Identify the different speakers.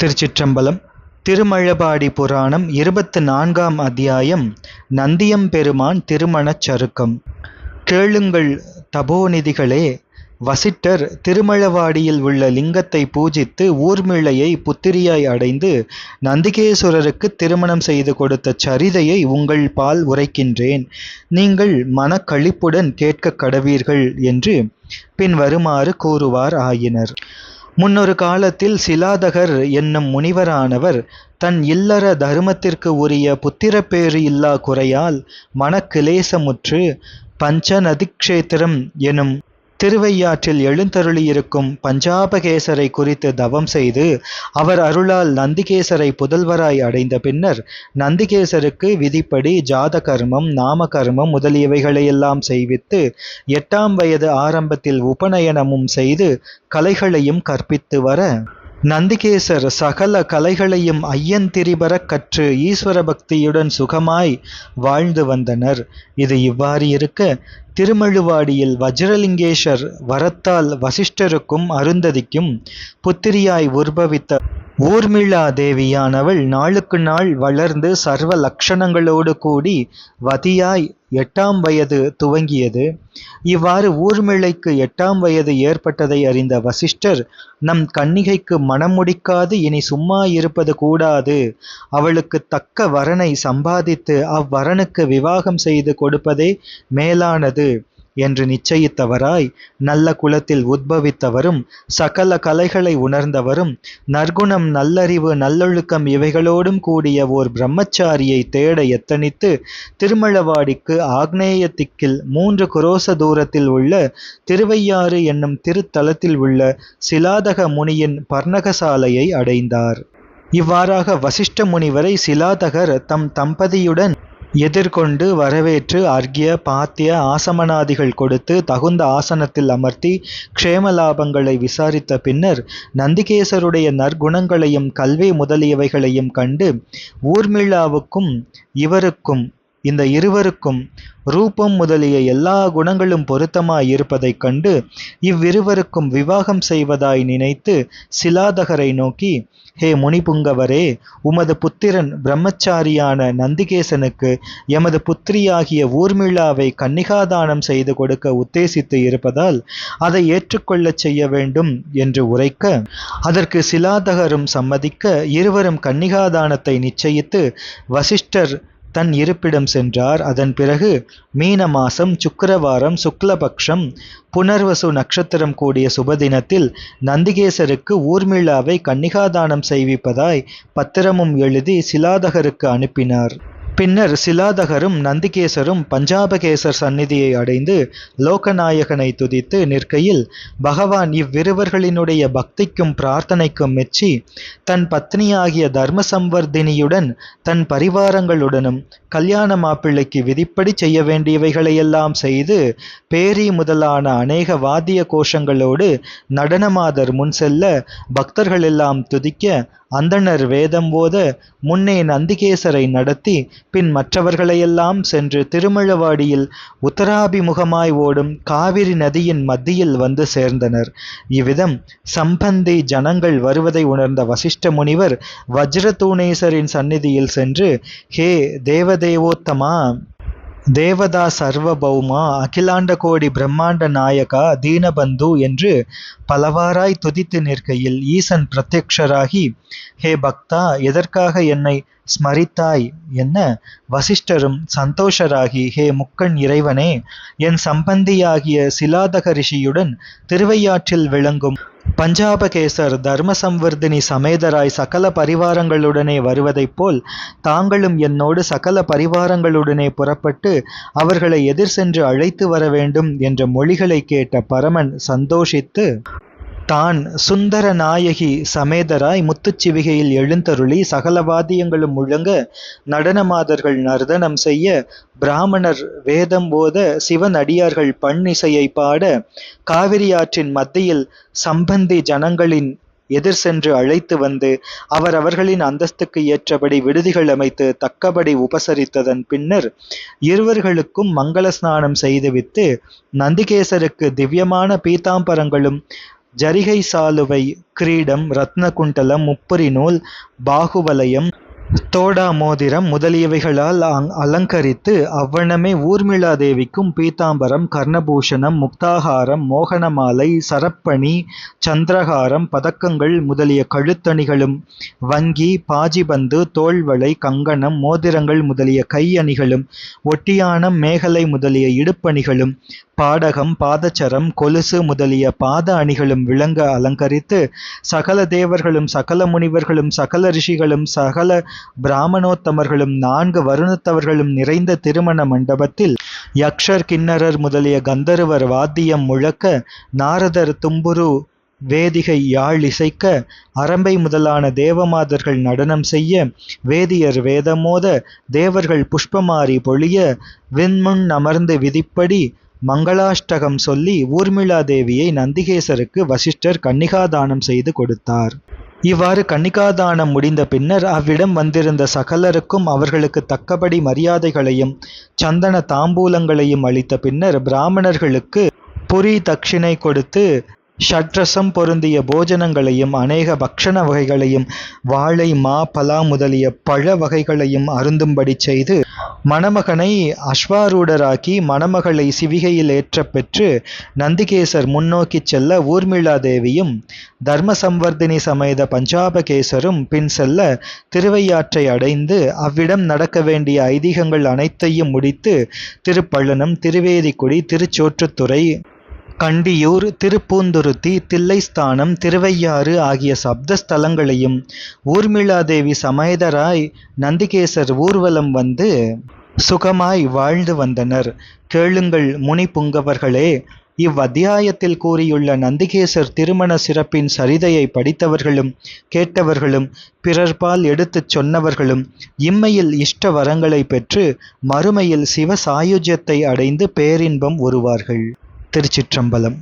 Speaker 1: திருச்சிற்றம்பலம் திருமழபாடி புராணம் இருபத்து நான்காம் அத்தியாயம் நந்தியம்பெருமான் திருமணச் சருக்கம். கேளுங்கள் தபோநிதிகளே வசிட்டர் திருமழவாடியில் உள்ள லிங்கத்தை பூஜித்து ஊர்மிளையை புத்திரியாய் அடைந்து நந்திகேஸ்வரருக்கு திருமணம் செய்து கொடுத்த சரிதையை உங்கள் பால் உரைக்கின்றேன். நீங்கள் மனக்களிப்புடன் கேட்க கடவீர்கள் என்று பின் வருமாறு கூறுவார் ஆயினர். முன்னொரு காலத்தில் சிலாதகர் என்னும் முனிவரானவர் தன் இல்லற தருமத்திற்கு உரிய புத்திரப்பேறு இல்லா குறையால் மனக்கிலேசமுற்று பஞ்சநதிக்ஷேத்திரம் எனும் திருவையாற்றில் எழுந்தருளியிருக்கும் பஞ்சாபகேசரை குறித்து தவம் செய்து அவர் அருளால் நந்திகேசரை புதல்வராய் அடைந்த பின்னர் நந்திகேசருக்கு விதிப்படி ஜாத கர்மம் நாம கர்மம் முதலியவைகளையெல்லாம் செய்வித்து எட்டாம் வயது ஆரம்பத்தில் உபநயனமும் செய்து கலைகளையும் கற்பித்து வர நந்திகேசர் சகல கலைகளையும் ஐயன் திரிபரக் கற்று ஈஸ்வர பக்தியுடன் சுகமாய் வாழ்ந்து வந்தனர். இது இவ்வாறு இருக்க திருமழுவாடியில் வஜ்ரலிங்கேஷர் வரத்தால் வசிஷ்டருக்கும் அருந்ததிக்கும் புத்திரியாய் உற்பவித்த ஊர்மிளா தேவியானவள் நாளுக்கு நாள் வளர்ந்து சர்வ லட்சணங்களோடு கூடி வதியாய் எட்டாம் வயது துவங்கியது. இவ்வாறு ஊர்மிளைக்கு எட்டாம் வயது ஏற்பட்டதை அறிந்த வசிஷ்டர் நம் கன்னிகைக்கு மனம் முடிக்காது இனி சும்மா இருப்பது கூடாது. அவளுக்கு தக்க வரனை சம்பாதித்து அவ்வரனுக்கு விவாகம் செய்து கொடுப்பதே மேலானது. என்று நிச்சயித்தவராய் நல்ல குலத்தில் உத்பவித்தவரும் சகல கலைகளை உணர்ந்தவரும் நற்குணம் நல்லறிவு நல்லொழுக்கம் இவைகளோடும் கூடிய ஓர் பிரம்மச்சாரியை தேட எத்தனித்து திருமழவாடிக்கு ஆக்னேய திக்கில் மூன்று குரோச தூரத்தில் உள்ள திருவையாறு என்னும் திருத்தலத்தில் உள்ள சிலாதக முனியின் பர்ணகசாலையை அடைந்தார். இவ்வாறாக வசிஷ்ட முனிவரை சிலாதகர் தம் தம்பதியுடன் எதிர்கொண்டு வரவேற்று அர்க்கிய பாத்திய ஆசமனாதிகள் கொடுத்து தகுந்த ஆசனத்தில் அமர்த்தி க்ஷேமலாபங்களை விசாரித்த பின்னர் நந்திகேசருடைய நற்குணங்களையும் கல்வி முதலியவைகளையும் கண்டு ஊர்மிளாவுக்கும் இவருக்கும் இந்த இருவருக்கும் ரூபம் முதலிய எல்லா குணங்களும் பொருத்தமாய் இருப்பதைக் கண்டு இவ்விருவருக்கும் விவாகம் செய்வதாய் நினைத்து சிலாதகரை நோக்கி ஹே முனிபுங்கவரே உமது புத்திரன் பிரம்மச்சாரியான நந்திகேசனுக்கு எமது புத்திரியாகிய ஊர்மிளாவை கன்னிகாதானம் செய்து கொடுக்க உத்தேசித்து இருப்பதால் அதை ஏற்றுக்கொள்ளச் செய்ய வேண்டும் என்று உரைக்க அதற்கு சிலாதகரும் சம்மதிக்க இருவரும் கன்னிகாதானத்தை நிச்சயித்து வசிஷ்டர் தன் இருப்பிடம் சென்றார். அதன் பிறகு மீன மாசம் சுக்கரவாரம் சுக்லபக்ஷம் புனர்வசு நட்சத்திரம் கூடிய சுபதினத்தில் நந்திகேசருக்கு ஊர்மிழாவை கன்னிகாதானம் செய்விப்பதாய் பத்திரமும் எழுதி சிலாதகருக்கு அனுப்பினார். பின்னர் சிலாதகரும் நந்திகேசரும் பஞ்சாபகேசர் சந்நிதியை அடைந்து லோகநாயகனை துதித்து நிற்கையில் பகவான் இவ்விருவர்களினுடைய பக்திக்கும் பிரார்த்தனைக்கும் மெச்சி தன் பத்னியாகிய தர்மசம்வர்தினியுடன் தன் பரிவாரங்களுடனும் கல்யாண மாப்பிள்ளைக்கு விதிப்படி செய்ய வேண்டியவைகளையெல்லாம் செய்து பேரி முதலான அநேக வாத்திய கோஷங்களோடு நடனமாதர் முன் செல்ல பக்தர்கள் எல்லாம் துதிக்க அந்தணர் வேதம் போத முன்னே நந்திகேசரை நடத்தி பின் மற்றவர்களையெல்லாம் சென்று திருமழவாடியில் உத்தராபிமுகமாய் ஓடும் காவிரி நதியின் மத்தியில் வந்து சேர்ந்தனர். இவ்விதம் சம்பந்தி ஜனங்கள் வருவதை உணர்ந்த வசிஷ்ட முனிவர் வஜ்ரதூணேசரின் சந்நிதியில் சென்று ஹே தேவதேவோத்தமா தேவதா சர்வபௌமா அகிலாண்ட கோடி பிரம்மாண்ட நாயகா தீனபந்து என்று பலவாராய் துதித்து நிற்கையில் ஈசன் பிரத்யக்ஷராகி ஹே பக்தா எதற்காக என்னை ஸ்மரித்தாய்? என்ன? வசிஷ்டரும் சந்தோஷராகி ஹே முக்கண் இறைவனே என் சம்பந்தியாகிய சிலாதக ரிஷியுடன் திருவையாற்றில் விளங்கும் பஞ்சாபகேசர் தர்ம சம்வர்தினி சமேதராய் சகல பரிவாரங்களுடனே வருவதைப் போல் தாங்களும் என்னோடு சகல பரிவாரங்களுடனே புறப்பட்டு அவர்களை எதிர் சென்று அழைத்து வர வேண்டும் என்ற மொழிகளை கேட்ட பரமன் சந்தோஷித்து தான் சுந்தர நாயகி சமேதராய் முத்துச்சிவிகையில் எழுந்தருளி சகல வாத்தியங்களும் முழங்க நடனமாதர்கள் நர்தனம் செய்ய பிராமணர் வேதம் போத சிவனடியார்கள் பண் இசையை பாட காவிரி ஆற்றின் மத்தியில் சம்பந்தி ஜனங்களின் எதிர் சென்று அழைத்து வந்து அவர் அவர்களின் அந்தஸ்துக்கு ஏற்றபடி விடுதிகள் அமைத்து தக்கபடி உபசரித்ததன் பின்னர் இருவர்களுக்கும் மங்கள ஸ்நானம் செய்துவித்து நந்திகேசருக்கு திவ்யமான பீதாம்பரங்களும் ஜரிகை சாலுவை கிரீடம் ரத்னகுண்டலம் முப்பரி நூல் பாகுவலயம் தோடா மோதிரம் முதலியவைகளால் அலங்கரித்து அவ்வண்ணமே ஊர்மிளாதேவிக்கும் பீதாம்பரம் கர்ணபூஷணம் முக்தாகாரம் மோகனமாலை சரப்பணி சந்திரகாரம் பதக்கங்கள் முதலிய கழுத்தணிகளும் வங்கி பாஜிபந்து தோள்வளை கங்கணம் மோதிரங்கள் முதலிய கையணிகளும் ஒட்டியானம் ஒட்டியாணம் மேகலை முதலிய இடுப்பணிகளும் பாடகம் பாதச்சரம் கொலுசு முதலிய பாத அணிகளும் விளங்க அலங்கரித்து சகல தேவர்களும் சகல முனிவர்களும் சகல ரிஷிகளும் சகல பிராமணோத்தமர்களும் நான்கு வருணத்தவர்களும் நிறைந்த திருமண மண்டபத்தில் யக்ஷர் கிண்ணரர் முதலிய கந்தருவர் வாத்தியம் முழக்க நாரதர் தும்புரு வேதிகை யாழ் இசைக்க அரம்பை முதலான தேவமாதர்கள் நடனம் செய்ய வேதியர் வேதமோத தேவர்கள் புஷ்பமாரி பொழிய விண்முன் அமர்ந்து விதிப்படி மங்களாஷ்டகம் சொல்லி ஊர்மிளா தேவியை நந்திகேசருக்கு வசிஷ்டர் கன்னிகாதானம் செய்து கொடுத்தார். இவ்வாறு கன்னிகாதானம் முடிந்த பின்னர் அவ்விடம் வந்திருந்த சகலருக்கும் அவர்களுக்கு தக்கபடி மரியாதைகளையும் சந்தன தாம்பூலங்களையும் அளித்த பின்னர் பிராமணர்களுக்கு புரி தட்சிணை கொடுத்து ஷட்ரசம் பொருந்திய போஜனங்களையும் அநேக பக்ஷண வகைகளையும் வாழை மா பலா முதலிய பழ வகைகளையும் அருந்தும்படி செய்து மணமகனை அஸ்வாரூடராக்கி மணமகளை சிவிகையில் ஏற்றப்பெற்று நந்திகேசர் முன்னோக்கிச் செல்ல ஊர்மிளாதேவியும் தர்ம சம்வர்தினி சமேத பஞ்சாபகேசரும் பின் செல்ல திருவையாற்றை அடைந்து அவ்விடம் நடக்க வேண்டிய ஐதீகங்கள் அனைத்தையும் முடித்து திருப்பள்ளனம் திருவேதிக்குடி திருச்சோற்றுத்துறை கண்டியூர் திருப்பூந்துருத்தி தில்லைஸ்தானம் திருவையாறு ஆகிய சப்த ஸ்தலங்களையும் ஊர்மிளாதேவி சமேதராய் நந்திகேசர் ஊர்வலம் வந்து சுகமாய் வாழ்ந்து வந்தனர். கேளுங்கள் முனி புங்கவர்களே இவ்வத்தியாயத்தில் கூறியுள்ள நந்திகேசர் திருமண சிறப்பின் சரிதையை படித்தவர்களும் கேட்டவர்களும் பிறர்பால் எடுத்துச் சொன்னவர்களும் இம்மையில் இஷ்ட வரங்களை பெற்று மறுமையில் சிவ சாயுஜ்யத்தை அடைந்து பேரின்பம் உருவார்கள். திருச்சிற்றம்பலம்.